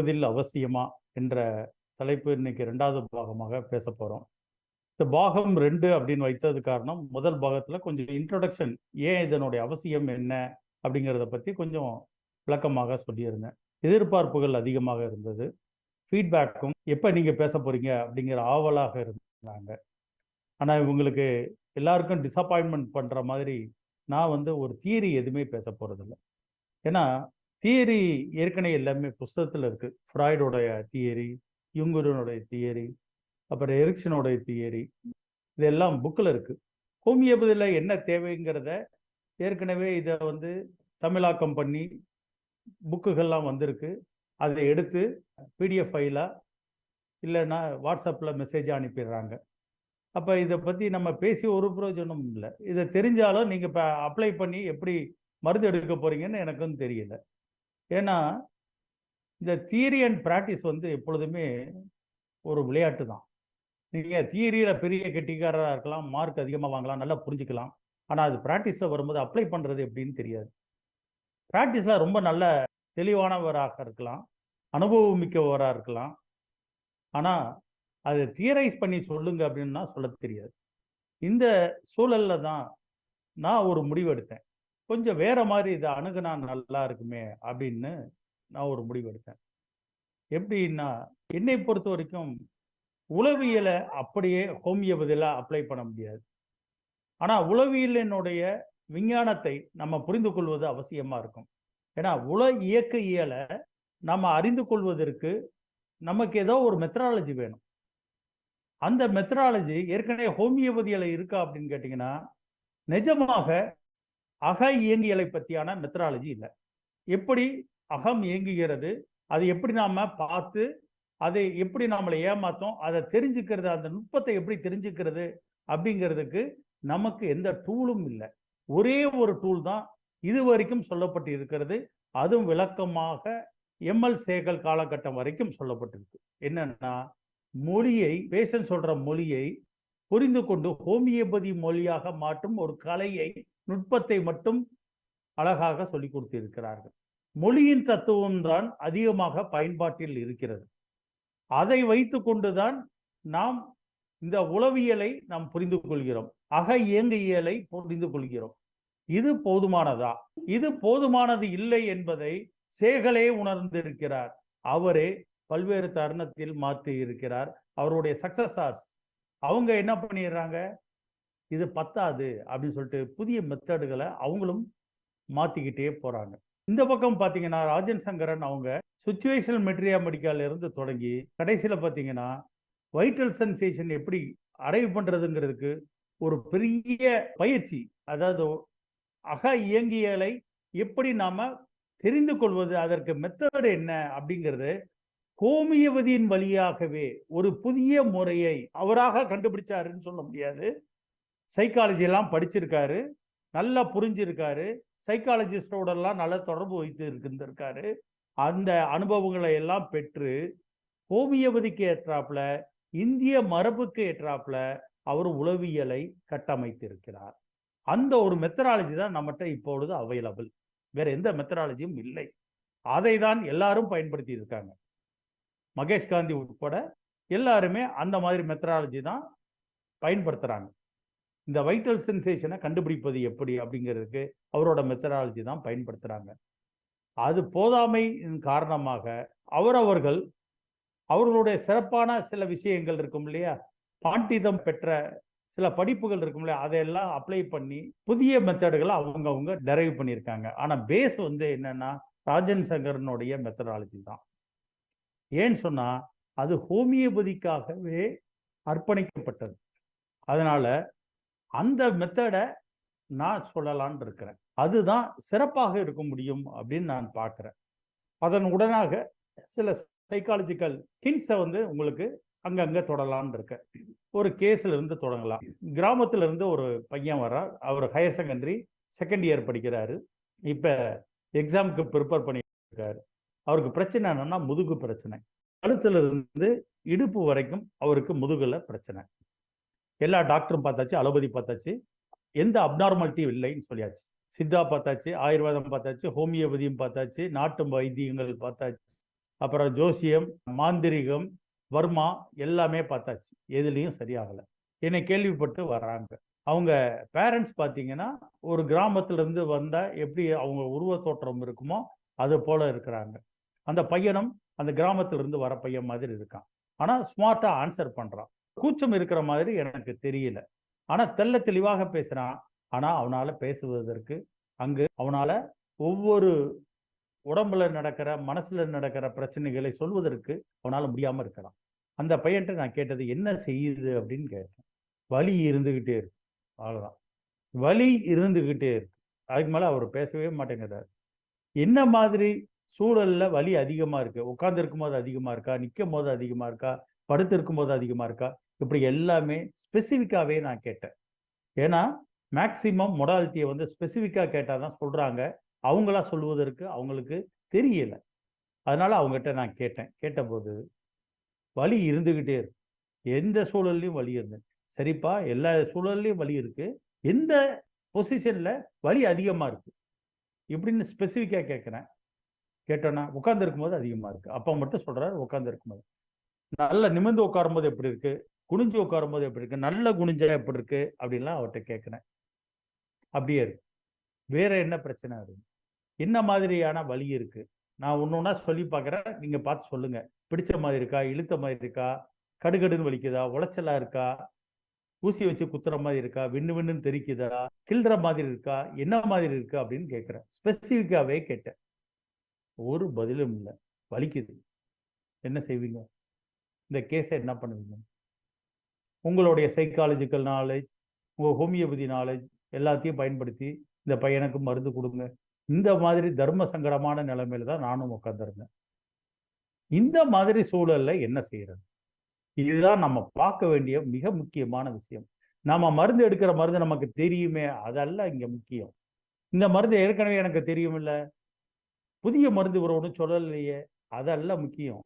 உளவியல் அவசியமா என்ற தலைப்பு இன்னைக்கு ரெண்டாவது பாகமாக பேச போகிறோம் இந்த பாகம் ரெண்டு அப்படின்னு வைத்தது காரணம் முதல் பாகத்தில் கொஞ்சம் இன்ட்ரொடக்ஷன் ஏன் இதனுடைய அவசியம் என்ன அப்படிங்கிறத பற்றி கொஞ்சம் விளக்கமாக சொல்லியிருந்தேன். எதிர்பார்ப்புகள் அதிகமாக இருந்தது. ஃபீட்பேக்கும் எப்போ நீங்கள் பேச போகிறீங்க அப்படிங்கிற ஆவலாக இருந்தாங்க. ஆனால் இவங்களுக்கு எல்லாருக்கும் டிசப்பாயின்மெண்ட் பண்ணுற மாதிரி நான் வந்து ஒரு தியரி எதுவுமே பேச போகிறதில்ல ஏன்னா தியரி ஏற்கனவே எல்லாமே புஸ்தகத்தில் இருக்குது ஃப்ராய்டோடைய தியரி யுங்குரனுடைய தியரி அப்புறம் எரிக்சனோடைய தியரி இதெல்லாம் புக்கில் இருக்குது ஹோமியோபதியில் என்ன தேவைங்கிறத ஏற்கனவே இதை வந்து தமிழாக்கம் பண்ணி புக்குகள்லாம் வந்திருக்கு. அதை எடுத்து பிடிஎஃப் ஃபைலாக இல்லைன்னா வாட்ஸ்அப்பில் மெசேஜ் அனுப்பிடுறாங்க. அப்போ இதை பற்றி நம்ம பேசி ஒரு பிரயோஜனம் இல்லை. இதை தெரிஞ்சாலும் நீங்கள் இப்போ அப்ளை பண்ணி எப்படி மருந்து எடுக்க போகிறீங்கன்னு எனக்கும் தெரியல. ஏன்னா இந்த தியரி அண்ட் ப்ராக்டிஸ் வந்து எப்பொழுதுமே ஒரு விளையாட்டு தான். நீங்கள் தியரியில் பெரிய கெட்டிக்காரராக இருக்கலாம் மார்க் அதிகமாக வாங்கலாம் நல்லா புரிஞ்சுக்கலாம். ஆனால் அது ப்ராக்டிஸில் வரும்போது அப்ளை பண்ணுறது எப்படின்னு தெரியாது. ப்ராக்டிஸில் ரொம்ப நல்ல தெளிவானவராக இருக்கலாம் அனுபவம் மிக்கவராக இருக்கலாம். ஆனால் அதை தியரைஸ் பண்ணி சொல்லுங்க அப்படின்னா சொல்ல தெரியாது. இந்த சூழலில் தான் நான் ஒரு முடிவு எடுத்தேன். கொஞ்சம் வேற மாதிரி இதை அணுகுனா நல்லா இருக்குமே அப்படின்னு நான் ஒரு முடிவெடுத்தேன் எப்படின்னா என்னை பொறுத்த வரைக்கும் உளவியலை அப்படியே ஹோமியோபதியில் அப்ளை பண்ண முடியாது. ஆனால் உளவியலினுடைய விஞ்ஞானத்தை நம்ம புரிந்து கொள்வது அவசியமாக இருக்கும். ஏன்னா உல இயக்க இயலை நம்ம அறிந்து கொள்வதற்கு நமக்கு ஏதோ ஒரு மெத்தடாலஜி வேணும். அந்த மெத்தடாலஜி ஏற்கனவே ஹோமியோபதியில் இருக்கா அப்படின்னு கேட்டிங்கன்னா நிஜமாக அக இயங்கியலை பற்றியான மெத்தடாலஜி இல்லை. எப்படி அகம் இயங்குகிறது அது எப்படி நாம் பார்த்து அதை எப்படி நம்மளை ஏமாத்தோம் அதை தெரிஞ்சுக்கிறது அந்த நுட்பத்தை எப்படி தெரிஞ்சுக்கிறது அப்படிங்கிறதுக்கு நமக்கு எந்த டூலும் இல்லை. ஒரே ஒரு டூல் தான் இது வரைக்கும் சொல்லப்பட்டு இருக்கிறது அதுவும் விளக்கமாக எம்எல் சேகல் காலகட்டம் வரைக்கும் சொல்லப்பட்டிருக்கு. என்னன்னா மொழியை பேஷன் சொல்ற மொழியை புரிந்து கொண்டு ஹோமியோபதி மொழியாக மாற்றும் ஒரு கலையை நுட்பத்தை மட்டும் அழகாக சொல்லி கொடுத்திருக்கிறார்கள். மொழியின் தத்துவம் தான் அதிகமாக பயன்பாட்டில் இருக்கிறது. அதை வைத்து கொண்டுதான் நாம் இந்த உளவியலை நாம் புரிந்து கொள்கிறோம். அக இயங்கியலை புரிந்து கொள்கிறோம். இது போதுமானதா? இது போதுமானது இல்லை என்பதை சேகலே உணர்ந்திருக்கிறார். அவரே பல்வேறு தருணத்தில் மாற்றி இருக்கிறார் அவருடைய சக்சஸார்ஸ் அவங்க என்ன பண்ணிடுறாங்க? இது பத்தாது அப்படின்னு சொல்லிட்டு புதிய மெத்தடுகளை அவங்களும் மாற்றிக்கிட்டே போகிறாங்க இந்த பக்கம் பார்த்தீங்கன்னா ராஜன் சங்கரன் அவங்க சுச்சுவேஷனல் மெட்ரியா மெடிக்கல்ல இருந்து தொடங்கி கடைசியில் பார்த்தீங்கன்னா வைட்டல் சென்சேஷன் எப்படி அடைவு பண்ணுறதுங்கிறதுக்கு ஒரு பெரிய பயிற்சி அதாவது அக இயங்கியலை எப்படி நாம் தெரிந்து கொள்வது அதற்கு மெத்தடு என்ன அப்படிங்கிறது கோமியவதியின் வழியாகவே ஒரு புதிய முறையை அவராக கண்டுபிடிச்சாருன்னு சொல்ல முடியாது. சைக்காலஜி எல்லாம் படிச்சிருக்காரு. நல்லா புரிஞ்சிருக்காரு. சைக்காலஜிஸ்டோடெல்லாம் நல்ல தொடர்பு வைத்து இருந்திருக்காரு. அந்த அனுபவங்களை எல்லாம் பெற்று ஹோமியோபதிக்கு ஏற்றாப்புல இந்திய மரபுக்கு ஏற்றாப்புல அவர் உளவியலை கட்டமைத்திருக்கிறார். அந்த ஒரு மெத்தடாலஜி தான் நம்மகிட்ட இப்பொழுது அவைலபிள் வேற எந்த மெத்தடாலஜியும் இல்லை. அதை தான் எல்லாரும் பயன்படுத்தி இருக்காங்க மகேஷ் காந்தி உட்பட எல்லாருமே அந்த மாதிரி மெத்தடாலஜி தான் பயன்படுத்துகிறாங்க இந்த வைட்டல் சென்சேஷனை கண்டுபிடிப்பது எப்படி அப்படிங்கிறதுக்கு அவரோட மெத்தடாலஜி தான் பயன்படுத்துகிறாங்க அது போதாமை காரணமாக அவரவர்கள் அவர்களுடைய சிறப்பான சில விஷயங்கள் இருக்கும் இல்லையா? பாண்டிதம் பெற்ற சில படிப்புகள் இருக்கும் இல்லையா? அதையெல்லாம் அப்ளை பண்ணி புதிய மெத்தடுகளை அவங்க அவங்க டெரைவ் பண்ணியிருக்காங்க. ஆனால் பேஸ் வந்து என்னன்னா ராஜன் சங்கரனுடைய மெத்தடாலஜி தான். ஏன்னு சொன்னால் அது ஹோமியோபதிக்காகவே அர்ப்பணிக்கப்பட்டது. அதனால் அந்த மெத்தடை நான் சொல்லலான் இருக்கிறேன். அதுதான் சிறப்பாக இருக்க முடியும் அப்படின்னு நான் பார்க்குறேன். அதன் உடனாக சில சைக்காலஜிக்கல் ஹிண்ட்ஸை வந்து உங்களுக்கு அங்கங்கே தொடலான் இருக்கேன். ஒரு கேஸில் இருந்து தொடங்கலாம். கிராமத்துல இருந்து ஒரு பையன் வர்றார். அவர் ஹையர் செகண்டரி செகண்ட் இயர் படிக்கிறாரு. இப்போ எக்ஸாமுக்கு ப்ரிப்பேர் பண்ணியிருக்காரு அவருக்கு பிரச்சனை என்னன்னா முதுகு பிரச்சனை. கழுத்துல இருந்து இடுப்பு வரைக்கும் அவருக்கு முதுகுல பிரச்சனை. எல்லா டாக்டரும் பார்த்தாச்சு அலோபதி பார்த்தாச்சு. எந்த அப்நார்மாலிட்டியும் இல்லைன்னு சொல்லியாச்சு. சித்தா பார்த்தாச்சு ஆயுர்வேதம் பார்த்தாச்சு ஹோமியோபதியும் பார்த்தாச்சு நாட்டு வைத்தியங்கள் பார்த்தாச்சு. அப்புறம் ஜோசியம் மாந்திரிகம் வர்மா எல்லாமே பார்த்தாச்சு. எதுலேயும் சரியாகலை. என்னை கேள்விப்பட்டு வர்றாங்க. அவங்க பேரண்ட்ஸ் பார்த்தீங்கன்னா ஒரு கிராமத்திலிருந்து வந்தால் எப்படி அவங்க உருவ தோற்றம் இருக்குமோ அது போல இருக்கிறாங்க. அந்த பையனும் அந்த கிராமத்திலிருந்து வர பையன் மாதிரி இருக்கான். ஆனால் ஸ்மார்ட்டாக ஆன்சர் பண்ணுறான் கூச்சம் இருக்கிற மாதிரி எனக்கு தெரியல. ஆனால் தெல்ல தெளிவாக பேசுகிறான் ஆனால் அவனால் பேசுவதற்கு அங்கு அவனால் ஒவ்வொரு உடம்புல நடக்கிற மனசுல நடக்கிற பிரச்சனைகளை சொல்வதற்கு அவனால் முடியாமல் இருக்கலாம் அந்த பையன்கிட்ட நான் கேட்டது என்ன செய்யுது? அப்படின்னு கேட்டேன். வலி இருந்துக்கிட்டே இருக்கு. அவ்வளோதான் வலி இருந்துக்கிட்டே இருக்கு. அதுக்கு மேலே அவர் பேசவே மாட்டேங்கிறார். என்ன மாதிரி சூழல்ல வலி அதிகமாக இருக்கு. உட்கார்ந்து இருக்கும்போது அதிகமாக இருக்கா? நிற்கும் போது அதிகமாக இருக்கா? படுத்து இருக்கும்போது அதிகமாக இருக்கா? இப்படி எல்லாமே ஸ்பெசிஃபிக்காகவே நான் கேட்டேன். ஏன்னா மேக்சிமம் மொடாலிட்டியை வந்து ஸ்பெசிஃபிக்காக கேட்டால் தான் சொல்கிறாங்க அவங்களா சொல்வதற்கு அவங்களுக்கு தெரியல. அதனால அவங்ககிட்ட நான் கேட்டேன். கேட்டபோது வலி இருந்துக்கிட்டே இருக்கு. எந்த சூழல்லையும் வலி இருந்தது சரிப்பா எல்லா சூழல்லையும் வலி இருக்கு. எந்த பொசிஷன்ல வலி அதிகமா இருக்கு? இப்படின்னு ஸ்பெசிஃபிக்காக கேட்குறேன் கேட்டோன்னா உட்கார்ந்து இருக்கும்போது அதிகமாக இருக்கு. அப்பா மட்டும் சொல்றாரு உட்கார்ந்து இருக்கும்போது. நல்ல நிமிர்ந்து உட்காரும்போது எப்படி இருக்கு? குனிஞ்சு உட்காரும்போது எப்படி இருக்கு? நல்ல குனிஞ்சா எப்படி இருக்கு? அப்படின்லாம் அவர்கிட்ட கேட்குறேன். அப்படியே இருக்கு. வேற என்ன பிரச்சனை இருக்கு என்ன மாதிரியான வலி இருக்கு? நான் ஒன்று ஒன்றா சொல்லி பார்க்குறேன். நீங்கள் பார்த்து சொல்லுங்க. பிடிச்ச மாதிரி இருக்கா? இழுத்த மாதிரி இருக்கா? கடுகடுன்னு வலிக்குதா? உளைச்சலா இருக்கா? ஊசி வச்சு குத்துற மாதிரி இருக்கா? விண்ணு விண்ணுன்னு தெரிக்குதா? கிள்ற மாதிரி இருக்கா? என்ன மாதிரி இருக்கு? அப்படின்னு கேட்குறேன். ஸ்பெசிஃபிக்காகவே கேட்டேன். ஒரு பதிலும் இல்லை. வலிக்குது. என்ன செய்வீங்க? இந்த கேஸை என்ன பண்ணுவீங்க? உங்களுடைய சைக்காலஜிக்கல் நாலேஜ் உங்கள் ஹோமியோபதி நாலேஜ் எல்லாத்தையும் பயன்படுத்தி இந்த பையனுக்கு மருந்து கொடுங்க. இந்த மாதிரி தர்ம சங்கடமான நிலைமையில தான் நானும் உட்காந்துருந்தேன் இந்த மாதிரி சூழல்ல என்ன செய்யறது? இதுதான் நம்ம பார்க்க வேண்டிய மிக முக்கியமான விஷயம். நம்ம மருந்து எடுக்கிற மருந்து நமக்கு தெரியுமே அதெல்லாம் இங்க முக்கியம். இந்த மருந்து ஏற்கனவே எனக்கு தெரியும் இல்லை புதிய மருந்து ஒன்று சொல்லலையே. அதல்ல முக்கியம்.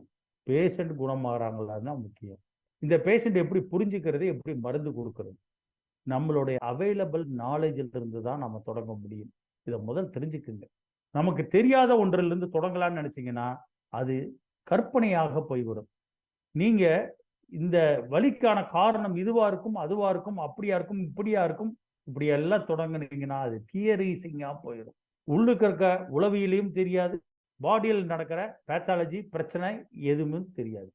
பேஷண்ட் குணமாகறாங்களா தான் முக்கியம். இந்த பேஷண்ட் எப்படி புரிஞ்சுக்கிறது எப்படி மருந்து கொடுக்கறது? நம்மளுடைய அவைலபிள் நாலேஜில் இருந்து தான் நம்ம தொடங்க முடியும். இதை முதல் தெரிஞ்சுக்குங்க. நமக்கு தெரியாத ஒன்றிலிருந்து தொடங்கலாம்னு நினச்சிங்கன்னா அது கற்பனையாக போய்விடும். நீங்கள் இந்த வலிக்கான காரணம் இதுவாக இருக்கும் அதுவாக இருக்கும் அப்படியா இருக்கும் இப்படியா இருக்கும் இப்படி எல்லாம் அது தியரிசிங்காக போயிடும் உள்ளுக்கு இருக்க உளவியலையும் தெரியாது. பாடியில் நடக்கிற பேத்தாலஜி பிரச்சனை எதுவுமே தெரியாது.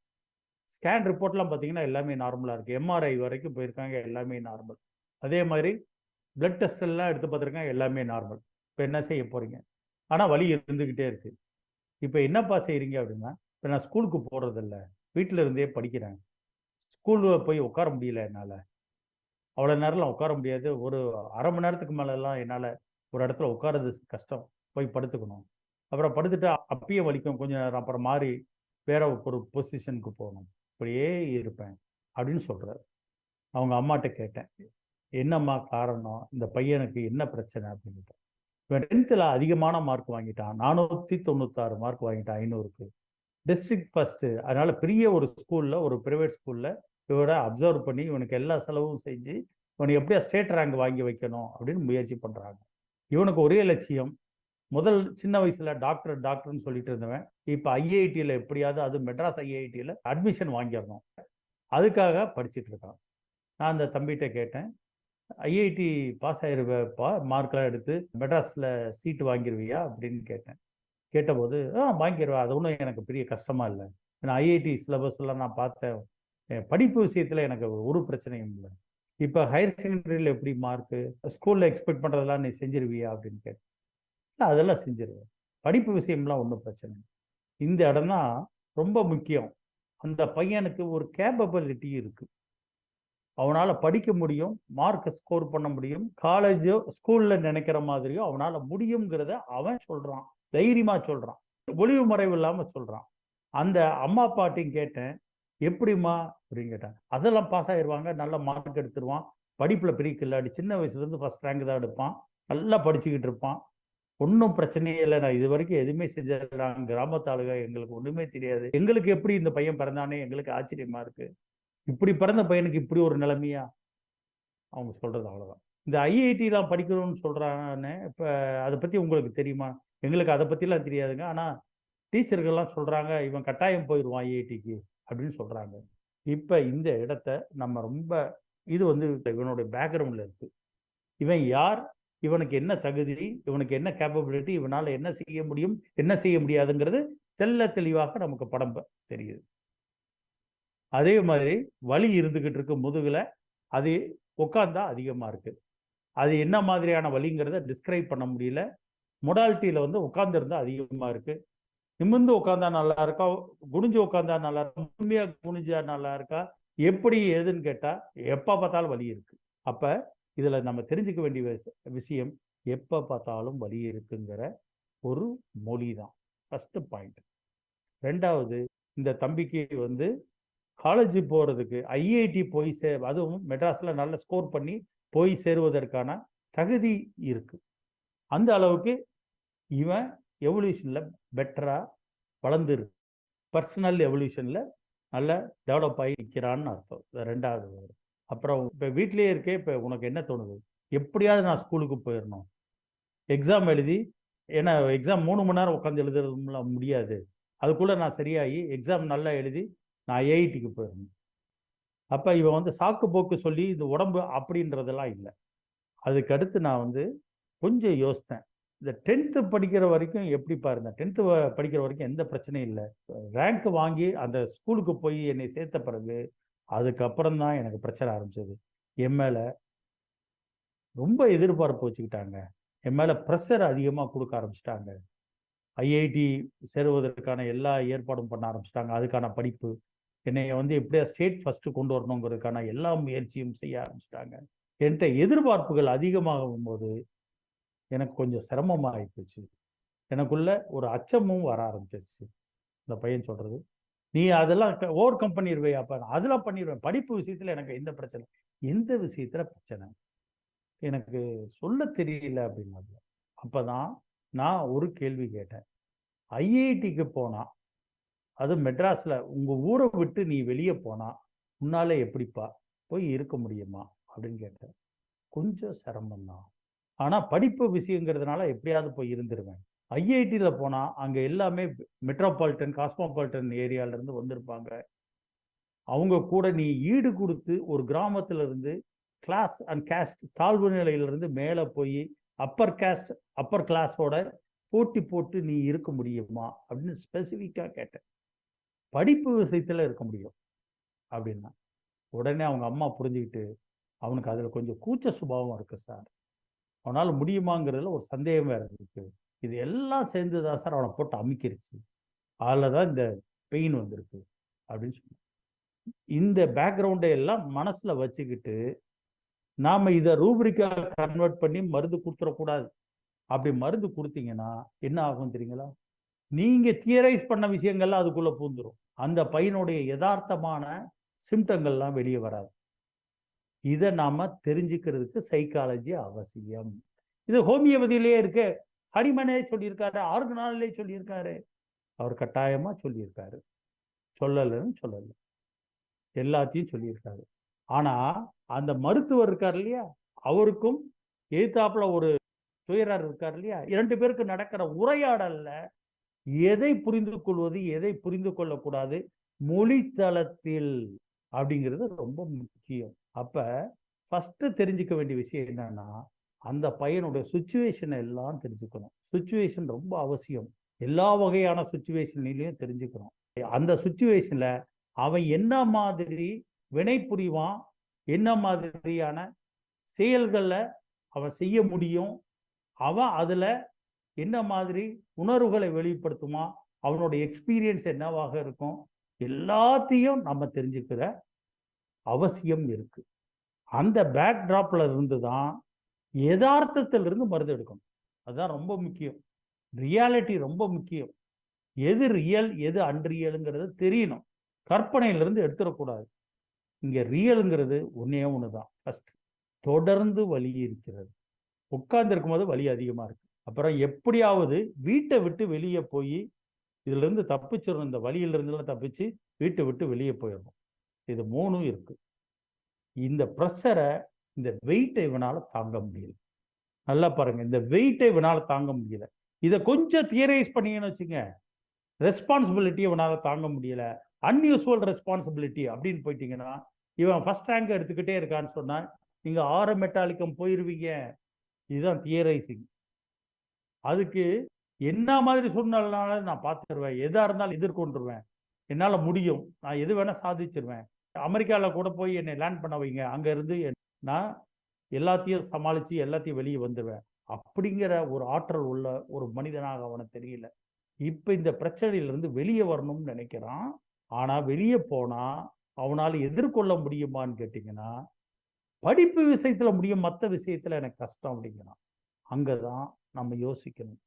ஸ்கேன் ரிப்போர்ட்லாம் பார்த்தீங்கன்னா எல்லாமே நார்மலாக இருக்குது எம்ஆர்ஐ வரைக்கும் போயிருக்காங்க எல்லாமே நார்மல் அதே மாதிரி பிளட் டெஸ்ட் எல்லாம் எடுத்து பார்த்துருக்காங்க எல்லாமே நார்மல் இப்போ என்ன செய்ய போகிறீங்க ஆனால் வலி இருந்துக்கிட்டே இருக்குது இப்போ என்னப்பா செய்கிறீங்க அப்படின்னா இப்போ நான் ஸ்கூலுக்கு போகிறதில்ல வீட்டில் இருந்தே படிக்கிறேன். ஸ்கூலில் போய் உட்கார முடியல என்னால். அவ்வளோ நேரம்லாம் உட்கார முடியாது. ஒரு அரை மணி நேரத்துக்கு மேலெல்லாம் என்னால் ஒரு இடத்துல உட்காரது கஷ்டம். போய் படுத்துக்கணும். அப்புறம் படுத்துட்டு அப்பயே வலிக்கும். கொஞ்சம் நேரம் அப்புறம் மாறி வேற ஒரு பொசிஷனுக்கு போகணும். இப்படியே இருப்பேன் அப்படின்னு சொல்கிறார் அவங்க அம்மாட்ட கேட்டேன். என்னம்மா காரணம்? இந்த பையனுக்கு என்ன பிரச்சனை அப்படின்ட்டு இவன் டென்த்தில் அதிகமான மார்க் வாங்கிட்டான். நானூற்றி தொண்ணூத்தாறு மார்க் வாங்கிட்டான் ஐநூறுக்கு. டிஸ்ட்ரிக்ட் ஃபஸ்ட்டு அதனால் பெரிய ஒரு ஸ்கூலில் ஒரு ப்ரைவேட் ஸ்கூலில் இவரை அப்சர்வ் பண்ணி இவனுக்கு எல்லா செலவும் செஞ்சு இவனுக்கு எப்படியா ஸ்டேட் ரேங்க் வாங்கி வைக்கணும் அப்படின்னு முயற்சி பண்ணுறாங்க இவனுக்கு ஒரே லட்சியம் முதல் சின்ன வயசுல டாக்டர் டாக்டர்னு சொல்லிட்டு இருந்தவன் இப்போ ஐஐடியில் எப்படியாவது அது மெட்ராஸ் ஐஐடியில் அட்மிஷன் வாங்கிடணும். அதுக்காக படிச்சுட்டு இருக்கான். நான் அந்த தம்பிகிட்ட கேட்டேன் ஐஐடி பாஸ் ஆயிருப்பா மார்க்லாம் எடுத்து மெட்ராஸில் சீட்டு வாங்கிடுவியா அப்படின்னு கேட்டேன். கேட்டபோது ஆ வாங்கிடுவேன் அது ஒன்றும் எனக்கு பெரிய கஷ்டமா இல்லை. ஏன்னா ஐஐடி சிலபஸ் எல்லாம் நான் பார்த்தேன். படிப்பு விஷயத்தில் எனக்கு ஒரு பிரச்சனையும் இல்லை. இப்போ ஹையர் செகண்டரியில் எப்படி மார்க்கு ஸ்கூலில் எக்ஸ்பெக்ட் பண்ணுறதெல்லாம் நீ செஞ்சிருவியா அப்படின்னு கேட்டேன். அதெல்லாம் செஞ்சிருவேன். படிப்பு விஷயம்லாம் ஒன்றும் பிரச்சனை இந்த இடம் தான் ரொம்ப முக்கியம். அந்த பையனுக்கு ஒரு கேப்பபிலிட்டி இருக்குது அவனால் படிக்க முடியும் மார்க் ஸ்கோர் பண்ண முடியும் காலேஜோ ஸ்கூலில் நினைக்கிற மாதிரியோ அவனால் முடியுங்கிறத அவன் சொல்கிறான் தைரியமாக சொல்கிறான் ஒளிவு மறைவு இல்லாமல் சொல்கிறான் அந்த அம்மா பாட்டையும் கேட்டேன். எப்படிம்மா அப்படின்னு கேட்டாங்க. அதெல்லாம் பாஸ் ஆயிடுவாங்க நல்ல மார்க் எடுத்துருவான். படிப்பில் பெரிய கில்லாடி சின்ன வயசுலேருந்து ஃபஸ்ட் ரேங்க் தான் எடுப்பான். நல்லா படிச்சுக்கிட்டு இருப்பான். ஒன்றும் பிரச்சனையே இல்லை. நான் இது வரைக்கும் எதுவுமே செஞ்சிடலாம் கிராமத்தாளுக எங்களுக்கு ஒன்றுமே தெரியாது. எங்களுக்கு எப்படி இந்த பையன் பிறந்தானே? எங்களுக்கு ஆச்சரியமா இருக்கு. இப்படி பிறந்த பையனுக்கு இப்படி ஒரு நிலைமையா? அவங்க சொல்றது அவ்வளோதான் இந்த ஐஐடிலாம் படிக்கணும்னு சொல்றானே இப்போ அதை பற்றி உங்களுக்கு தெரியுமா? எங்களுக்கு அதை பற்றிலாம் தெரியாதுங்க. ஆனால் டீச்சர்கள்லாம் சொல்கிறாங்க இவன் கட்டாயம் போயிடுவான் ஐஐடிக்கு அப்படின்னு சொல்கிறாங்க இப்போ இந்த இடத்த நம்ம ரொம்ப இது வந்து இவனுடைய பேக்ரவுண்ட்ல இருக்குது இவன் யார்? இவனுக்கு என்ன தகுதி? இவனுக்கு என்ன கேப்பபிலிட்டி இவனால் என்ன செய்ய முடியும்? என்ன செய்ய முடியாதுங்கிறது தெல்ல தெளிவாக நமக்கு படம் தெரியுது. அதே மாதிரி வலி இருந்துக்கிட்டு இருக்கு முதுகில் அது உட்காந்தா அதிகமாக இருக்கு. அது என்ன மாதிரியான வலிங்கிறத டிஸ்கிரைப் பண்ண முடியல. மொடாலிட்டியில் வந்து உட்காந்துருந்தா அதிகமாக இருக்கு. நிமிர்ந்து உட்காந்தா நல்லா இருக்கா குனிஞ்சு உட்காந்தா நல்லா இருக்கா முழுமையா குனிஞ்சா நல்லா இருக்கா எப்படி ஏதுன்னு கேட்டா எப்ப பார்த்தாலும் வலி இருக்கு. அப்ப இதுல நம்ம தெரிஞ்சுக்க வேண்டிய விஷயம் எப்ப பார்த்தாலும் வலி இருக்குங்கிற ஒரு மொழி தான் ஃபர்ஸ்ட் பாயிண்ட் ரெண்டாவது இந்த தம்பிக்கு வந்து காலேஜ் போறதுக்கு ஐஐடி போய் சே அதுவும் மெட்ராஸ்ல நல்ல ஸ்கோர் பண்ணி போய் சேருவதற்கான தகுதி இருக்கு. அந்த அளவுக்கு இவன் எவல்யூஷன்ல பெட்டரா வளர்ந்துரு. பர்சனல் எவல்யூஷன்ல நல்ல டெவலப் ஆகி நிற்கிறான்னு அர்த்தம் ரெண்டாவது அப்புறம் இப்போ வீட்லேயே இருக்கே இப்போ உனக்கு என்ன தோணுது? எப்படியாவது நான் ஸ்கூலுக்கு போயிடணும் எக்ஸாம் எழுதி ஏன்னா எக்ஸாம் மூணு மணி நேரம் உட்காந்து எழுதுறதுல முடியாது. அதுக்குள்ளே நான் சரியாகி எக்ஸாம் நல்லா எழுதி நான் ஐஐடிக்கு போயிடணும் அப்போ இவன் வந்து சாக்கு போக்கு சொல்லி இந்த உடம்பு அப்படின்றதெல்லாம் இல்லை. அதுக்கு அடுத்து நான் வந்து கொஞ்சம் யோசித்தேன். இந்த டென்த்து படிக்கிற வரைக்கும் எப்படி பாருங்க? டென்த்து படிக்கிற வரைக்கும் எந்த பிரச்சனையும் இல்லை. ரேங்க் வாங்கி அந்த ஸ்கூலுக்கு போய் என்னை சேர்த்த பிறகு அதுக்கப்புறம் தான் எனக்கு பிரச்சனை ஆரம்பிச்சது. என் மேலே ரொம்ப எதிர்பார்ப்பு வச்சுக்கிட்டாங்க. என் மேலே ப்ரெஷர் அதிகமாக கொடுக்க ஆரம்பிச்சிட்டாங்க. ஐஐடி சேருவதற்கான எல்லா ஏற்பாடும் பண்ண ஆரம்பிச்சிட்டாங்க. அதுக்கான படிப்பு. என்னை வந்து எப்படியா ஸ்டேட் ஃபஸ்ட்டு கொண்டு வரணுங்கிறதுக்கான எல்லா முயற்சியும் செய்ய ஆரம்பிச்சிட்டாங்க. என்கிட்ட எதிர்பார்ப்புகள் அதிகமாகும் போது எனக்கு கொஞ்சம் சிரமமாக ஆயிப்போச்சு. எனக்குள்ள ஒரு அச்சமும் வர ஆரம்பிச்சிருச்சு. இந்த பையன் சொல்றது. நீ அதெல்லாம் ஓவர் கம் பண்ணிடுவே அதெல்லாம் பண்ணிடுவேன் படிப்பு விஷயத்துல எனக்கு எந்த பிரச்சனை? எந்த விஷயத்துல பிரச்சனை? எனக்கு சொல்ல தெரியல அப்படின்னாங்க அப்பதான் நான் ஒரு கேள்வி கேட்டேன். ஐஐடிக்கு போனா அது மெட்ராஸ்ல உங்க ஊரை விட்டு நீ வெளியே போனா உன்னால எப்படிப்பா? போய் இருக்க முடியுமா? அப்படின்னு கேட்டேன். கொஞ்சம் சிரமம் ஆனால் படிப்பு விஷயங்கிறதுனால எப்படியாவது போய் இருந்துருவேன். ஐஐடியில் போனால் அங்கே எல்லாமே மெட்ரோபாலிட்டன் காஸ்மோபாலிட்டன் ஏரியாவிலேருந்து வந்திருப்பாங்க. அவங்க கூட நீ ஈடு கொடுத்து ஒரு கிராமத்திலிருந்து கிளாஸ் அண்ட் கேஸ்ட் தாழ்வு நிலையிலிருந்து மேலே போய் அப்பர் கேஸ்ட் அப்பர் கிளாஸோட போட்டி போட்டு நீ இருக்க முடியுமா? அப்படின்னு ஸ்பெசிஃபிக்காக கேட்டேன். படிப்பு விஷயத்தில் இருக்க முடியும். அப்படின்னா உடனே அவங்க அம்மா புரிஞ்சுக்கிட்டு அவனுக்கு அதில் கொஞ்சம் கூச்ச சுபாவம் இருக்குது சார். அவனால் முடியுமாங்கிறதுல ஒரு சந்தேகம் வேற இருக்குது இது எல்லாம் சேர்ந்து தான் சார் அவனை போட்டு அமைக்கிருச்சு. அதில் தான் இந்த பெயின் வந்திருக்கு அப்படின்னு சொன்னான் இந்த பேக்ரவுண்டை எல்லாம் மனசில் வச்சுக்கிட்டு நாம் இதை ரூபிரிக்காக கன்வெர்ட் பண்ணி மருந்து கொடுத்துடக்கூடாது. அப்படி மருந்து கொடுத்தீங்கன்னா என்ன ஆகும் தெரியுங்களா? நீங்கள் தியரைஸ் பண்ண விஷயங்கள்லாம் அதுக்குள்ளே பூந்துடும் அந்த பையனுடைய யதார்த்தமான சிம்டங்கள்லாம் வெளியே வராது. இதை நாம் தெரிஞ்சுக்கிறதுக்கு சைக்காலஜி அவசியம். இது ஹோமியோபதியிலேயே இருக்கு. ஹனிமனே சொல்லியிருக்காரு ஆர்கனாலே சொல்லியிருக்காரு. அவர் கட்டாயமாக சொல்லியிருக்காரு. சொல்லலைன்னு சொல்லலை. எல்லாத்தையும் சொல்லியிருக்காரு. ஆனால் அந்த மருத்துவர் இருக்கார் இல்லையா? அவருக்கும் எதிர்த்தாப்புல ஒரு துயரர் இருக்கார் இல்லையா? இரண்டு பேருக்கு நடக்கிற உரையாடல்ல எதை புரிந்து கொள்வது எதை புரிந்து கொள்ளக்கூடாது மொழித்தளத்தில் அப்படிங்கிறது ரொம்ப முக்கியம். அப்போ ஃபஸ்ட்டு தெரிஞ்சுக்க வேண்டிய விஷயம் என்னன்னா அந்த பையனுடைய சுச்சுவேஷனை எல்லாம் தெரிஞ்சுக்கணும். சுச்சுவேஷன் ரொம்ப அவசியம். எல்லா வகையான சுச்சுவேஷன்லையும் தெரிஞ்சுக்கணும். அந்த சுச்சுவேஷனில் அவன் என்ன மாதிரி வினை புரிவான் என்ன மாதிரியான செயல்களை அவன் செய்ய முடியும் அவன் அதில் என்ன மாதிரி உணர்வுகளை வெளிப்படுத்துமா அவனோட எக்ஸ்பீரியன்ஸ் என்னவாக இருக்கும் எல்லாத்தையும் நம்ம தெரிஞ்சுக்கிற அவசியம் இருக்கு. அந்த பேக் டிராப்ல இருந்து தான் யதார்த்தத்திலிருந்து மருந்து எடுக்கணும். அதுதான் ரொம்ப முக்கியம். ரியாலிட்டி ரொம்ப முக்கியம். எது ரியல் எது அன்ரியலுங்கிறது தெரியணும். கற்பனையிலிருந்து எடுத்துடக்கூடாது. இங்கே ரியலுங்கிறது ஒன்றே ஒன்று தான் ஃபஸ்ட் தொடர்ந்து வலி இருக்கிறது. உட்கார்ந்துருக்கும் போது வலி அதிகமாக இருக்கு. அப்புறம் எப்படியாவது வீட்டை விட்டு வெளியே போய் இதுலேருந்து தப்பிச்சிடணும். இந்த வழியிலிருந்துலாம் தப்பிச்சு வீட்டை விட்டு வெளியே போயிடணும். இது மூணும் இருக்கு. இந்த ப்ரெஷரை இந்த வெயிட்டை இவனால் தாங்க முடியல. நல்லா பாருங்க இந்த வெயிட்டை இவனால் தாங்க முடியல. இதை கொஞ்சம் தியரைஸ் பண்ணீங்கன்னு வச்சுங்க ரெஸ்பான்சிபிலிட்டி இவனால் தாங்க முடியல. அன்யூஸ்வல் ரெஸ்பான்சிபிலிட்டி அப்படின்னு போயிட்டீங்கன்னா இவன் ஃபர்ஸ்ட் ரேங்க் எடுத்துக்கிட்டே இருக்கான்னு சொன்னால் நீங்கள் ஆறு மெட்டாலிக்கம் போயிடுவீங்க இதுதான் தியரைசிங் அதுக்கு என்ன மாதிரி சூழ்நிலைனால நான் பார்த்துருவேன். எதாக இருந்தாலும் எதிர்கொண்டுருவேன். என்னால் முடியும். நான் எது வேணால் சாதிச்சிருவேன். அமெரிக்காவில் கூட போய் என்னை லேண்ட் பண்ண வைங்க. அங்கே இருந்து நான் எல்லாத்தையும் சமாளித்து எல்லாத்தையும் வெளியே வந்துடுவேன் அப்படிங்கிற ஒரு ஆற்றல் உள்ள ஒரு மனிதனாக அவனை தெரியல. இப்போ இந்த பிரச்சனையிலிருந்து வெளியே வரணும்னு நினைக்கிறான். ஆனால் வெளியே போனால் அவனால் எதிர்கொள்ள முடியுமான்னு கேட்டிங்கன்னா படிப்பு விஷயத்தில் முடியும் மற்ற விஷயத்தில் எனக்கு கஷ்டம் அப்படிங்கிறான். அங்கே தான் நம்ம யோசிக்கணும்.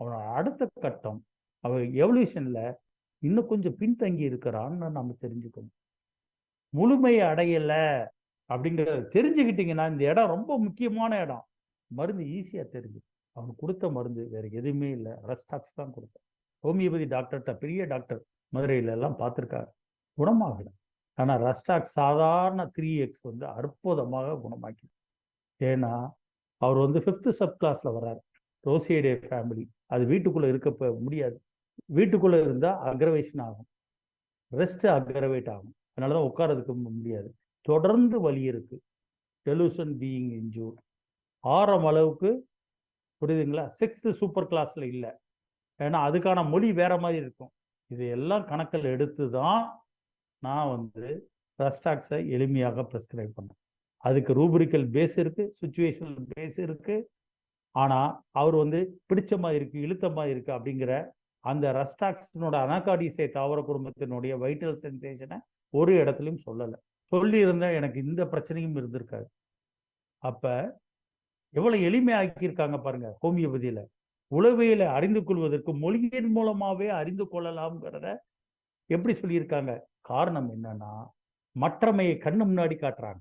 அவனோட அடுத்த கட்டம் அவன் எவல்யூஷனில் இன்னும் கொஞ்சம் பின்தங்கி இருக்கிறான்னு நம்ம தெரிஞ்சுக்கணும். முழுமையை அடையலை அப்படிங்கிறத தெரிஞ்சுக்கிட்டிங்கன்னா இந்த இடம் ரொம்ப முக்கியமான இடம். மருந்து ஈஸியாக தெரிஞ்சு. அவனுக்கு கொடுத்த மருந்து வேற எதுவுமே இல்லை. ரெஸ்டாக்ஸ் தான் கொடுத்தேன். ஹோமியோபதி டாக்டர்கிட்ட பெரிய டாக்டர் மதுரையில எல்லாம் பார்த்துருக்காரு. குணமாகல. ஆனால் ரெஸ்டாக்ஸ் சாதாரண த்ரீ எக்ஸ் வந்து அற்புதமாக குணமாக்கி. ஏன்னா அவர் வந்து ஃபிஃப்த்து சப் கிளாஸில் வர்றார். ரோசியடே ஃபேமிலி அது வீட்டுக்குள்ளே இருக்க முடியாது. வீட்டுக்குள்ளே இருந்தால் அக்ரவேஷன் ஆகும். ரெஸ்ட் அக்ரவேட் ஆகும். அதனால தான் உட்காரதுக்கு முடியாது. தொடர்ந்து வலி இருக்குது டெலூஷன் பீயிங் இன்ஜூர்ட் ஆறாம் அளவுக்கு புரியுதுங்களா? சிக்ஸ்த்து சூப்பர் கிளாஸில் இல்லை. ஏன்னா அதுக்கான மொழி வேற மாதிரி இருக்கும். இது எல்லாம் கணக்கில் எடுத்து தான் நான் வந்து ரெஸ்டாக்ஸை எளிமையாக ப்ரெஸ்கிரைப் பண்ணேன். அதுக்கு ரூபரிக்கல் பேஸ் இருக்குது சுச்சுவேஷனல் பேஸ் இருக்குது ஆனால் அவர் வந்து பிடிச்ச மாதிரி இருக்குது இழுத்த மாதிரி இருக்குது அப்படிங்கிற அந்த ரெஸ்டாக்ஸினோட அனகாடிசை தாவர குடும்பத்தினுடைய வைட்டல் சென்சேஷனை ஒரு இடத்துலையும் சொல்லலை. சொல்லி எனக்கு இந்த பிரச்சனையும் இருந்திருக்காது. அப்ப எவ்வளவு எளிமையாக்கியிருக்காங்க பாருங்க ஹோமியோபதியில. உளவியலை அறிந்து கொள்வதற்கு மொழியின் மூலமாவே அறிந்து கொள்ளலாம்ங்கிறத எப்படி சொல்லியிருக்காங்க? காரணம் என்னன்னா மற்றமையை கண்ணு முன்னாடி காட்டுறாங்க.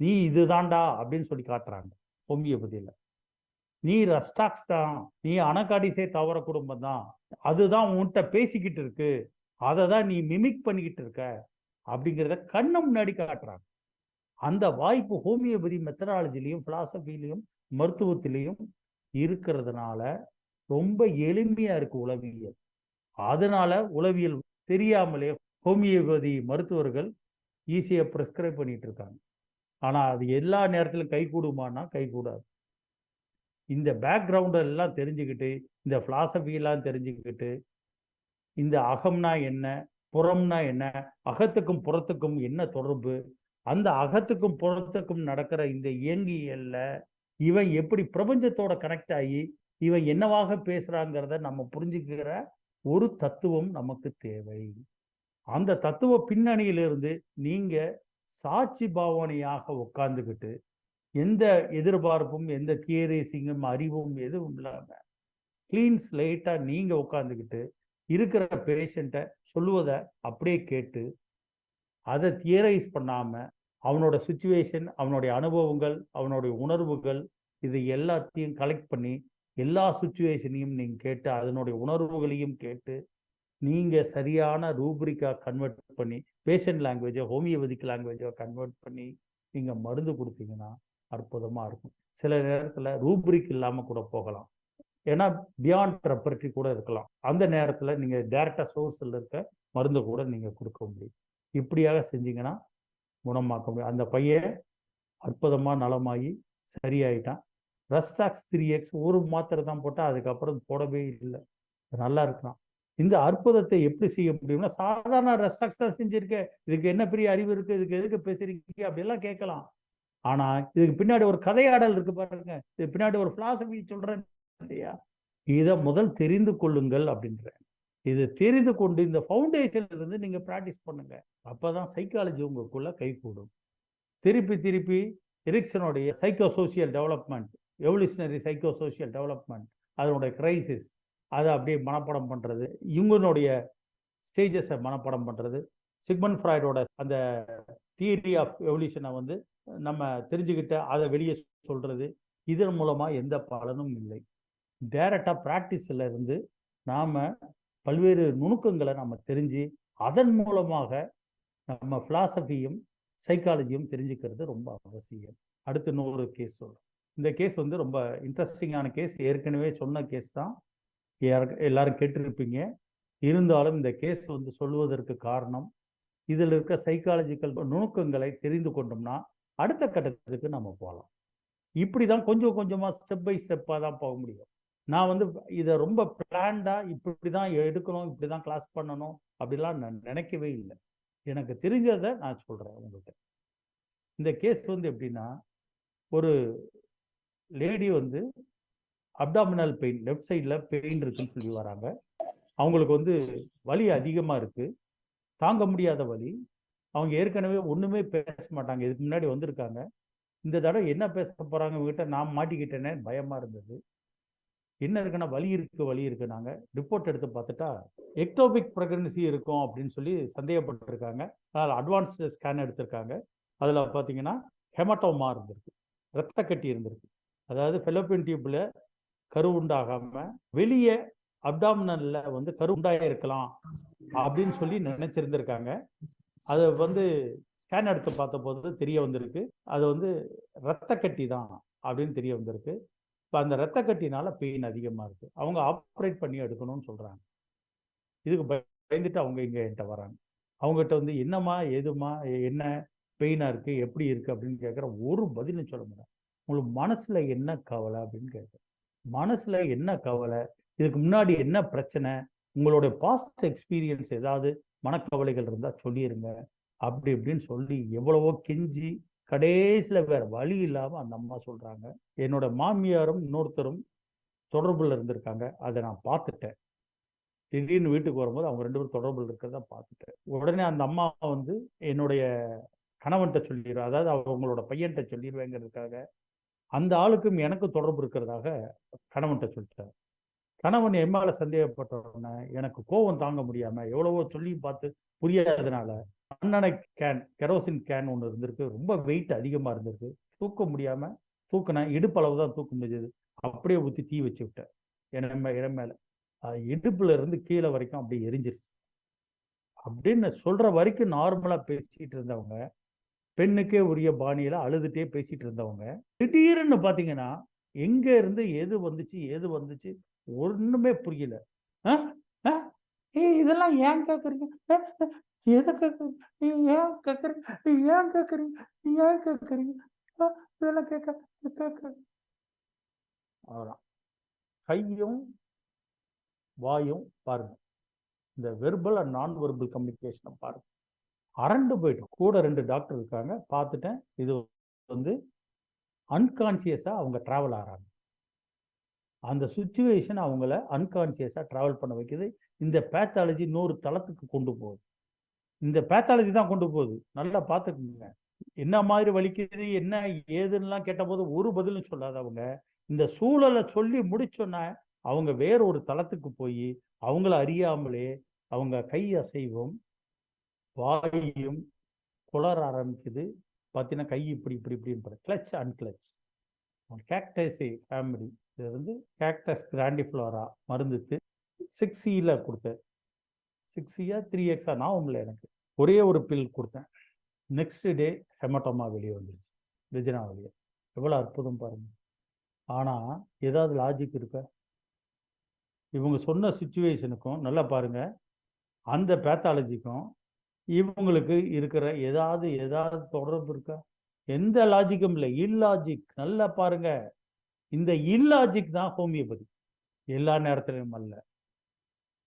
நீ இதுதான்டா அப்படின்னு சொல்லி காட்டுறாங்க ஹோமியோபதியில. நீ ரஸ்டாக்ஸ் தான் நீ அணக்காடிசே தவற குடும்பம் தான் அதுதான் உன்கிட்ட பேசிக்கிட்டு இருக்கு அதை தான் நீ மிமிக் பண்ணிக்கிட்டு இருக்க. அப்படிங்கிறத கண்ணு முன்னாடி காட்டுறாங்க. அந்த வாய்ப்பு ஹோமியோபதி மெத்தடாலஜிலையும் பிலாசபிலையும் மருத்துவத்திலையும் இருக்கிறதுனால ரொம்ப எளிமையா இருக்கு உளவியல். அதனால உளவியல் தெரியாமலே ஹோமியோபதி மருத்துவர்கள் ஈஸியாக ப்ரிஸ்கிரைப் பண்ணிட்டு இருக்காங்க. ஆனால் அது எல்லா நேரத்திலும் கை கூடுமானா கை கூடாது. இந்த பேக்ரவுண்ட் எல்லாம் தெரிஞ்சுக்கிட்டு இந்த philosophy தெரிஞ்சுக்கிட்டு இந்த அகம்னா என்ன புறம்னா என்ன? அகத்துக்கும் புறத்துக்கும் என்ன தொடர்பு? அந்த அகத்துக்கும் புறத்துக்கும் நடக்கிற இந்த இயங்கியல்ல இவன் எப்படி பிரபஞ்சத்தோட கனெக்ட் ஆகி இவன் என்னவாக பேசுறாங்கிறத நம்ம புரிஞ்சுக்கிற ஒரு தத்துவம் நமக்கு தேவை. அந்த தத்துவ பின்னணியிலிருந்து நீங்க சாட்சி பாவனையாக உட்கார்ந்துக்கிட்டு எந்த எதிர்பார்ப்பும் எந்த தியரிசிங்கும் அறிவும் எதுவும் இல்லாம கிளீன் ஸ்லேட்டா நீங்க உட்காந்துக்கிட்டு இருக்கிற பேஷண்ட்டை சொல்லுவதை அப்படியே கேட்டு அதை தியரைஸ் பண்ணாமல் அவனோட சுச்சுவேஷன் அவனுடைய அனுபவங்கள் அவனுடைய உணர்வுகள் இது எல்லாத்தையும் கலெக்ட் பண்ணி எல்லா சுச்சுவேஷனையும் நீங்கள் கேட்டு அதனுடைய உணர்வுகளையும் கேட்டு நீங்கள் சரியான ரூப்ரிக்கா கன்வெர்ட் பண்ணி பேஷண்ட் லாங்குவேஜை ஹோமியோபதிக் லாங்குவேஜோ கன்வெர்ட் பண்ணி நீங்கள் மருந்து கொடுத்தீங்கன்னா அற்புதமாக இருக்கும். சில நேரத்தில் ரூப்ரிக் இல்லாமல் கூட போகலாம். ஏன்னா பியாண்ட் ரெப்பரட்டி கூட இருக்கலாம். அந்த நேரத்தில் நீங்கள் டேரெக்டாக சோர்ஸில் இருக்க மருந்து கூட நீங்கள் கொடுக்க முடியும். இப்படியாக செஞ்சீங்கன்னா குணமாக்க முடியும். அந்த பையன் அற்புதமாக நலமாகி சரியாயிட்டான். ரெஸ்டாக்ஸ் த்ரீ எக்ஸ் ஒரு மாத்திரை தான் போட்டால் அதுக்கப்புறம் போடவே இல்லை. நல்லா இருக்கலாம் இந்த அற்புதத்தை எப்படி செய்ய முடியும்னா சாதாரண ரெஸ்டாக்ஸ் தான் செஞ்சிருக்க. இதுக்கு என்ன பெரிய அறிவு இருக்கு? இதுக்கு எதுக்கு பேசுறீங்க அப்படிலாம் கேட்கலாம். ஆனா இதுக்கு பின்னாடி ஒரு கதையாடல் இருக்கு பாருங்க. இது பின்னாடி ஒரு பிலாசபி சொல்றேன். இல்லையா? இதை முதல் தெரிந்து கொள்ளுங்கள் அப்படின்றேன். இது தெரிந்து கொண்டு இந்த ஃபவுண்டேஷன்ல இருந்து நீங்க ப்ராக்டிஸ் பண்ணுங்க. அப்பதான் சைக்காலஜி உங்களுக்குள்ள கை கூடும். திருப்பி திருப்பி எரிக்சனுடைய psycho social development evolutionary psycho social development அதனுடைய கிரைசிஸ் அதை அப்படியே மனப்பாடம் பண்ணுறது இவங்களுடைய ஸ்டேஜஸை மனப்பாடம் பண்ணுறது சிக்மன் ஃப்ராய்டோட அந்த தியரி ஆஃப் எவல்யூஷனை வந்து நம்ம தெரிஞ்சுக்கிட்ட அதை வெளியே சொல்கிறது இதன் மூலமாக எந்த பலனும் இல்லை. டேரக்டாக ப்ராக்டிஸில் இருந்து நாம் பல்வேறு நுணுக்கங்களை நம்ம தெரிஞ்சு அதன் மூலமாக நம்ம ஃபிலாசபியும் சைக்காலஜியும் தெரிஞ்சுக்கிறது ரொம்ப அவசியம். அடுத்து இன்னொரு கேஸ் சொல்கிறேன் இந்த கேஸ் வந்து ரொம்ப இன்ட்ரெஸ்டிங்கான கேஸ் ஏற்கனவே சொன்ன கேஸ் தான். எல்லாரும் கேட்டிருப்பீங்க. இருந்தாலும் இந்த கேஸ் வந்து சொல்வதற்கு காரணம் இதில் இருக்க சைக்காலஜிக்கல் நுணுக்கங்களை தெரிந்து கொண்டோம்னா அடுத்த கட்டத்துக்கு நம்ம போகலாம். இப்படி தான் கொஞ்சம் கொஞ்சமாக ஸ்டெப் பை ஸ்டெப்பாக தான் போக முடியும். நான் வந்து இதை ரொம்ப பிளான்டாக இப்படி தான் எடுக்கணும் இப்படி தான் கிளாஸ் பண்ணணும் அப்படிலாம் நான் நினைக்கவே இல்லை. எனக்கு தெரிஞ்சதை நான் சொல்கிறேன் உங்கள்கிட்ட இந்த கேஸ் வந்து எப்படின்னா ஒரு லேடி வந்து அப்டாமினல் பெயின் லெஃப்ட் சைடில் பெயின் இருக்குன்னு சொல்லி வராங்க. அவங்களுக்கு வந்து வலி அதிகமாக இருக்குது தாங்க முடியாத வலி. அவங்க ஏற்கனவே ஒன்றுமே பேச மாட்டாங்க. இதுக்கு முன்னாடி வந்திருக்காங்க. இந்த தடவை என்ன பேச போகிறாங்க இவங்ககிட்ட? நான் மாட்டிக்கிட்டேனே பயமாக இருந்தது. என்ன இருக்குன்னா வலி இருக்கு வலி இருக்கு நாங்கள் ரிப்போர்ட் எடுத்து பார்த்துட்டா எக்டோபிக் ப்ரெக்னன்சி இருக்கும் அப்படின்னு சொல்லி சந்தேகப்பட்டிருக்காங்க. அதில் அட்வான்ஸ்டு ஸ்கேன் எடுத்திருக்காங்க. அதில் பார்த்தீங்கன்னா ஹெமட்டோமா இருந்திருக்கு. ரத்த கட்டி இருந்திருக்கு. அதாவது ஃபெலோபின் டியூப்ல கரு உண்டாகாம வெளியே அப்டாமினல்ல வந்து கரு உண்டாக இருக்கலாம் அப்படின்னு சொல்லி நினைச்சிருந்திருக்காங்க. அதை வந்து ஸ்கேன் எடுத்து பார்த்த போது தெரிய வந்திருக்கு. அது வந்து ரத்த கட்டி தான் அப்படின்னு தெரிய வந்திருக்கு. இப்போ அந்த ரத்த கட்டினால பெயின் அதிகமாக இருக்கு. அவங்க ஆப்ரேட் பண்ணி எடுக்கணும்னு சொல்றாங்க. இதுக்கு பயந்துட்டு அவங்க இங்கே என்கிட்ட வராங்க. அவங்ககிட்ட வந்து என்னம்மா எதுமா என்ன பெயினாக இருக்கு? எப்படி இருக்கு? அப்படின்னு கேட்குற ஒரு பதிலும் சொல்ல முடியாது உங்களுக்கு மனசுல என்ன கவலை அப்படின்னு கேட்குறேன் மனசுல என்ன கவலை? இதுக்கு முன்னாடி என்ன பிரச்சனை? உங்களுடைய பாஸ்ட் எக்ஸ்பீரியன்ஸ் ஏதாவது மனக்கவலைகள் இருந்தால் சொல்லிடுங்க அப்படி இப்படின்னு சொல்லி எவ்வளவோ கெஞ்சி கடைசியில் வேற வழி இல்லாமல் அந்த அம்மா சொல்கிறாங்க என்னோட மாமியாரும் இன்னொருத்தரும் தொடர்பில் இருந்திருக்காங்க. அதை நான் பார்த்துட்டேன். திடீர்னு வீட்டுக்கு வரும்போது அவங்க ரெண்டு பேரும் தொடர்பில் இருக்கிறத பார்த்துட்டேன். உடனே அந்த அம்மா வந்து என்னுடைய கணவன்கிட்ட சொல்லிடுவேன் அதாவது அவங்களோட பையன்கிட்ட சொல்லிடுவேங்கிறதுக்காக அந்த ஆளுக்கும் எனக்கு தொடர்பு இருக்கிறதாக கணவன்கிட்ட சொல்லிட்டார். கணவன் எம்மால மேல சந்தேகப்பட்ட உடனே எனக்கு கோபம் தாங்க முடியாமல் எவ்வளவோ சொல்லி பார்த்து புரியாததுனால அண்ணனை கேன் கெரோசின் கேன் ஒன்று இருந்திருக்கு. ரொம்ப வெயிட் அதிகமா இருந்திருக்கு. தூக்க முடியாம தூக்கினேன் இடுப்பளவு தான் தூக்க முடிஞ்சது. அப்படியே ஊற்றி தீ வச்சு விட்டேன். என் இடம் மேலே. இடுப்புல இருந்து கீழே வரைக்கும் அப்படியே எரிஞ்சிருச்சு. அப்படின்னு சொல்ற வரைக்கும் நார்மலா பேசிட்டு இருந்தவங்க பெண்ணுக்கே உரிய பாணியில அழுதுட்டே பேசிட்டு இருந்தவங்க திடீர்னு பாத்தீங்கன்னா எங்க இருந்து எது வந்துச்சு எது வந்துச்சு ஒண்ணுமே புரியல. இதெல்லாம் ஏன் கேக்குறீங்க? எதை கேட்குறீங்க ஏன் கேட்குறீங்க ஏன் கேட்குறீங்க ஏன் கேக்குறீங்க? இதெல்லாம் கேட்க கேட்க. அவ்வளோதான் கையும் வாயும் பாருங்க. இந்த வெர்பல் அண்ட் நான் வெர்பல் கம்யூனிகேஷனை பாருங்க. அரண்டு போயிட்டோம். கூட ரெண்டு டாக்டர் இருக்காங்க. பார்த்துட்டேன். இது வந்து அன்கான்சியஸாக அவங்க ட்ராவல் ஆகிறாங்க அந்த சுச்சுவேஷன் அவங்கள அன்கான்சியஸாக ட்ராவல் பண்ண வைக்குது. இந்த பேத்தாலஜி நூறு தளத்துக்கு கொண்டு போகுது. இந்த பேத்தாலஜி தான் கொண்டு போகுது. நல்லா பார்த்துக்குங்க. என்ன மாதிரி வலிக்குது என்ன ஏதுன்னெலாம் கேட்டபோது ஒரு பதிலும் சொல்லாதவங்க இந்த சூழலை சொல்லி முடிச்சோன்னா அவங்க வேற ஒரு தளத்துக்கு போய் அவங்கள அறியாமலே அவங்க கை அசைவும் வாயும் குளர ஆரம்பிக்குது. பார்த்தீங்கன்னா கை இப்படி இப்படி இப்படின்ற கிளச் அண்ட் கிளச் கேக்டஸே ஃபேமிலி இது வந்து கேக்டஸ் கிராண்டிஃப்ளோரா மருந்துக்கு சிக்ஸ் சியில் கொடுத்தேன். சிக்ஸ் சியா த்ரீ எக்ஸா நான் உங்களை எனக்கு ஒரே ஒரு பில் கொடுத்தேன். நெக்ஸ்ட் டே ஹெமட்டோமா வெளியே வந்துருச்சு. ரிஜினா வெளியே. எவ்வளோ அற்புதம் பாருங்க. ஆனால் ஏதாவது லாஜிக் இருக்க? இவங்க சொன்ன சுச்சுவேஷனுக்கும் நல்லா பாருங்க. அந்த பேத்தாலஜிக்கும் இவங்களுக்கு இருக்கிற ஏதாவது ஏதாவது தொடர்பு இருக்கா? எந்த லாஜிக்கும் இல்லை. இல்லாஜிக் நல்லா பாருங்க. இந்த இல்லாஜிக் தான் ஹோமியோபதி எல்லா நேரத்திலையும் அல்ல.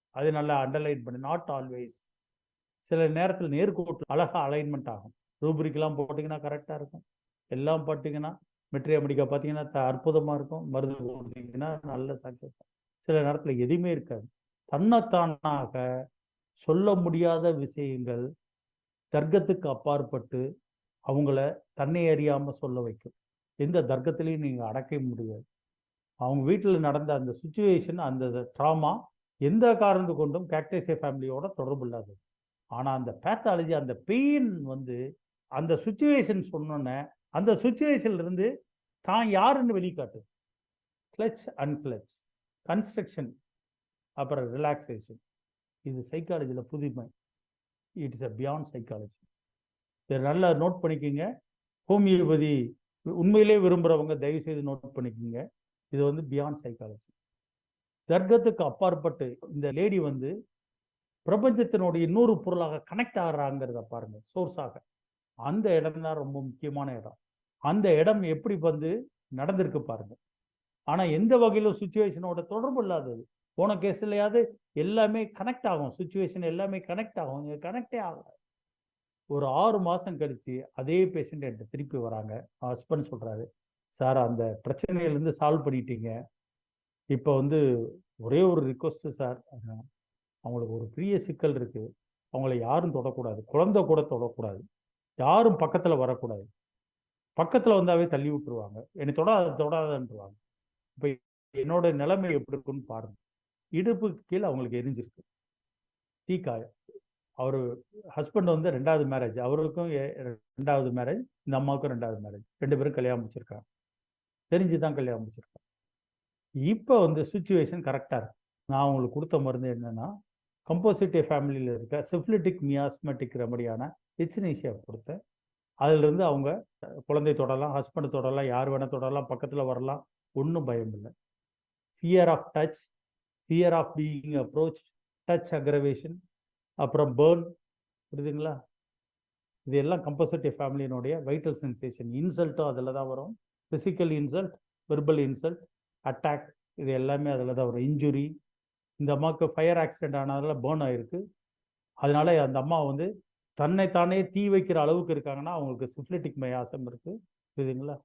அது நல்லா அண்டர்லைன் பண்ணி. நாட் ஆல்வேஸ் சில நேரத்தில் நேர்கோட்டு அழகாக அலைன்மெண்ட் ஆகும். ரூபரிக்கெல்லாம் போட்டிங்கன்னா கரெக்டாக இருக்கும். எல்லாம் போட்டிங்கன்னா மெட்ரி மெடிக்கா பார்த்தீங்கன்னா அற்புதமாக இருக்கும். மருந்து போட்டிங்கன்னா நல்ல சக்ஸஸ் சில நேரத்தில் எதுவுமே இருக்காது. தன்னைத்தானாக சொல்ல முடியாத விஷயங்கள் தர்க்கத்துக்கு அப்பாற்பட்டு அவங்கள தன்னை அறியாமல் சொல்ல வைக்கும். எந்த தர்க்கத்திலையும் நீங்கள் அடக்க முடியாது. அவங்க வீட்டில் நடந்த அந்த சுச்சுவேஷன் அந்த ட்ராமா எந்த காரணத்து கொண்டும் கேக்டேசிய ஃபேமிலியோட தொடர்பு இல்லாதது ஆனால் அந்த பேத்தாலஜி அந்த பெயின் வந்து அந்த சுச்சுவேஷன் சொன்னோன்னே அந்த சுச்சுவேஷன்லேருந்து தான் யாருன்னு வெளிக்காட்டு கிளச் அன்கிளச் கன்ஸ்ட்ரக்ஷன் அப்புறம் ரிலாக்ஸேஷன் இது சைக்காலஜியில் புதுமை. It is a beyond psychology இதை நல்லா நோட் பண்ணிக்கோங்க. ஹோமியோபதி உண்மையிலே விரும்புகிறவங்க தயவு செய்து நோட் பண்ணிக்கோங்க. இது வந்து பியாண்ட் சைக்காலஜி தர்க்கத்துக்கு அப்பாற்பட்டு இந்த லேடி வந்து பிரபஞ்சத்தினுடைய இன்னொரு பொருளாக கனெக்ட் ஆகிறாங்கிறத பாருங்க சோர்ஸாக அந்த இடம் தான் ரொம்ப முக்கியமான இடம். அந்த இடம் எப்படி வந்து நடந்திருக்கு பாருங்க. ஆனால் எந்த வகையிலும் சுச்சுவேஷனோட தொடர்பு இல்லாதது. போன கேஸ்லையாவது எல்லாமே கனெக்ட் ஆகும். சுச்சுவேஷன் எல்லாமே கனெக்ட் ஆகும். இங்கே கனெக்டே ஆகல. ஒரு ஆறு மாதம் கழித்து அதே பேஷண்ட் என்கிட்ட திருப்பி வராங்க. ஹஸ்பண்ட் சொல்கிறாரு சார் அந்த பிரச்சனையிலேருந்து சால்வ் பண்ணிட்டீங்க. இப்போ வந்து ஒரே ஒரு ரிக்வஸ்ட்டு சார். அவங்களுக்கு ஒரு பெரிய சிக்கல் இருக்குது அவங்கள யாரும் தொடக்கூடாது. குழந்தை கூட தொடக்கூடாது. யாரும் பக்கத்தில் வரக்கூடாது. பக்கத்தில் வந்தாவே தள்ளி விட்டுருவாங்க. என்னை தொடாத தொடாதன்றுவாங்க. இப்போ என்னோட நிலைமை எப்படி இருக்குன்னு பாருங்க. இடுப்பு கீழே அவங்களுக்கு எரிஞ்சிருக்கு. தீக்காயம். அவர் ஹஸ்பண்ட் வந்து ரெண்டாவது மேரேஜ் அவருக்கும் ரெண்டாவது மேரேஜ் இந்த அம்மாவுக்கும் ரெண்டாவது மேரேஜ் ரெண்டு பேரும் கல்யாணம் முடிச்சிருக்காங்க. தெரிஞ்சு தான் கல்யாணம் முடிச்சிருக்காங்க. இப்போ வந்து சுச்சுவேஷன் கரெக்டாக இருக்கு. நான் அவங்களுக்கு கொடுத்த மருந்து என்னன்னா கம்போசிட்டிவ் ஃபேமிலியில் இருக்க சிஃப்லிட்டிக் மியாஸ்மெட்டிக் ரெமடியான இச்சினேஷியா கொடுத்தேன் அதிலிருந்து அவங்க குழந்தை தொடரலாம் ஹஸ்பண்ட் தொடரலாம் யார் வேணால் தொடரலாம் பக்கத்தில் வரலாம் ஒன்றும் பயம் இல்லை. Fear of touch fear of being approach touch aggravation அப்புறம் பேர்ன் புரியுதுங்களா? இது எல்லாம் கம்போசிட்டிவ் ஃபேமிலியினுடைய வைட்டல் சென்சேஷன் இன்சல்ட்டும் அதில் தான் வரும். Physical insult verbal insult attack இது எல்லாமே அதில் தான் வரும். இன்ஜுரி இந்த அம்மாவுக்கு ஃபயர் ஆக்சிடென்ட் ஆனதால பேர்ன் ஆயிருக்கு. அதனால அந்த அம்மா வந்து தன்னை தானே தீ வைக்கிற அளவுக்கு இருக்காங்கன்னா அவங்களுக்கு சிஃப்லிட்டிக் மயாசம் இருக்குது புரியுதுங்களா?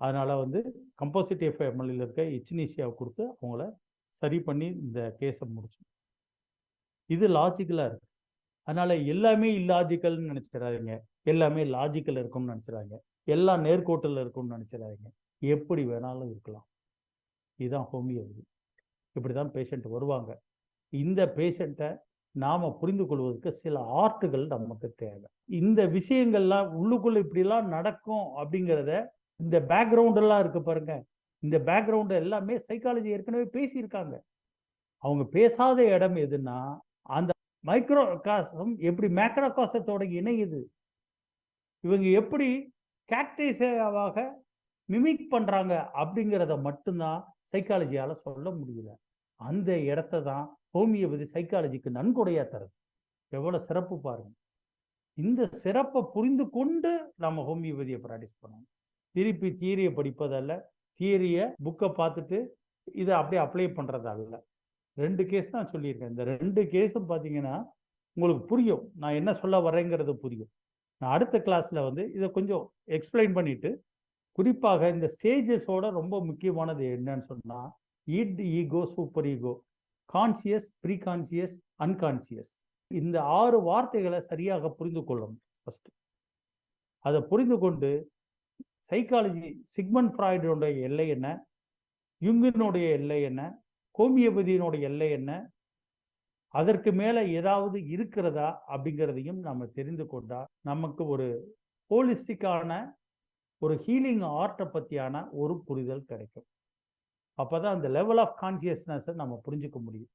அதனால் வந்து கம்போசிட்டி எஃப் எம்எல்ஏல இருக்க இச்சினீஷியாவை கொடுத்து அவங்கள சரி பண்ணி இந்த கேஸை முடிச்சோம் இது லாஜிக்கலாக இருக்கு. அதனால் எல்லாமே இல்லாஜிக்கல்னு நினச்சிடாதீங்க எல்லாமே லாஜிக்கல் இருக்கும்னு நினைச்சிடாதீங்க எல்லாம் நேர்கோட்டில் இருக்கும்னு நினச்சிடாதீங்க எப்படி வேணாலும் இருக்கலாம். இதுதான் ஹோமியோபதி இப்படி தான் பேஷண்ட் வருவாங்க. இந்த பேஷண்ட்டை நாம் புரிந்து கொள்வதற்கு சில ஆர்ட்டுகள் நமக்கு தேவை. இந்த விஷயங்கள்லாம் உள்ளுக்குள்ளே இப்படிலாம் நடக்கும் அப்படிங்கிறத இந்த பேக்ரவுண்டெல்லாம் இருக்கு பாருங்க. இந்த பேக்ரவுண்ட் எல்லாமே சைக்காலஜி ஏற்கனவே பேசியிருக்காங்க. அவங்க பேசாத இடம் எதுன்னா அந்த மைக்ரோ காசம் எப்படி மேக்ரோ காசத்தோட இணையுது? இவங்க எப்படி கேக்டேசியாவாக மிமிக் பண்ணுறாங்க அப்படிங்கிறத மட்டும்தான் சைக்காலஜியால் சொல்ல முடியல. அந்த இடத்த தான் ஹோமியோபதி சைக்காலஜிக்கு நன்கொடையா தருது. எவ்வளவு சிறப்பு பாருங்க. இந்த சிறப்பை புரிந்து கொண்டு நம்ம ஹோமியோபதியை ப்ராக்டிஸ் பண்ணணும். திருப்பி தியரியை படிப்பதல்ல. தியரியை புக்கை பார்த்துட்டு இதை அப்படியே அப்ளை பண்றது ரெண்டு கேஸ் தான் சொல்லியிருக்கேன். இந்த ரெண்டு கேஸும் பார்த்தீங்கன்னா உங்களுக்கு புரியும். நான் என்ன சொல்ல வரேங்கிறது புரியும். நான் அடுத்த கிளாஸ்ல வந்து இதை கொஞ்சம் எக்ஸ்பிளைன் பண்ணிட்டு குறிப்பாக இந்த ஸ்டேஜஸோட ரொம்ப முக்கியமானது என்னன்னு id ego superego. Conscious preconscious unconscious இந்த ஆறு வார்த்தைகளை சரியாக புரிந்து கொள்ளணும் ஃபர்ஸ்ட் அதை புரிந்து கொண்டு சைக்காலஜி சிக்மன் ஃப்ராய்டோட எல்லை என்ன? யுங்கினுடைய எல்லை என்ன? கோமியபதியினுடைய எல்லை என்ன? அதற்கு மேலே ஏதாவது இருக்கிறதா அப்படிங்கிறதையும் நம்ம தெரிந்து கொண்டால் நமக்கு ஒரு ஹோலிஸ்டிக்கான ஒரு ஹீலிங் ஆர்ட்டை பற்றியான ஒரு புரிதல் கிடைக்கும். அப்பதான் அந்த லெவல் ஆஃப் கான்சியஸ்னஸை நம்ம புரிஞ்சுக்க முடியும்.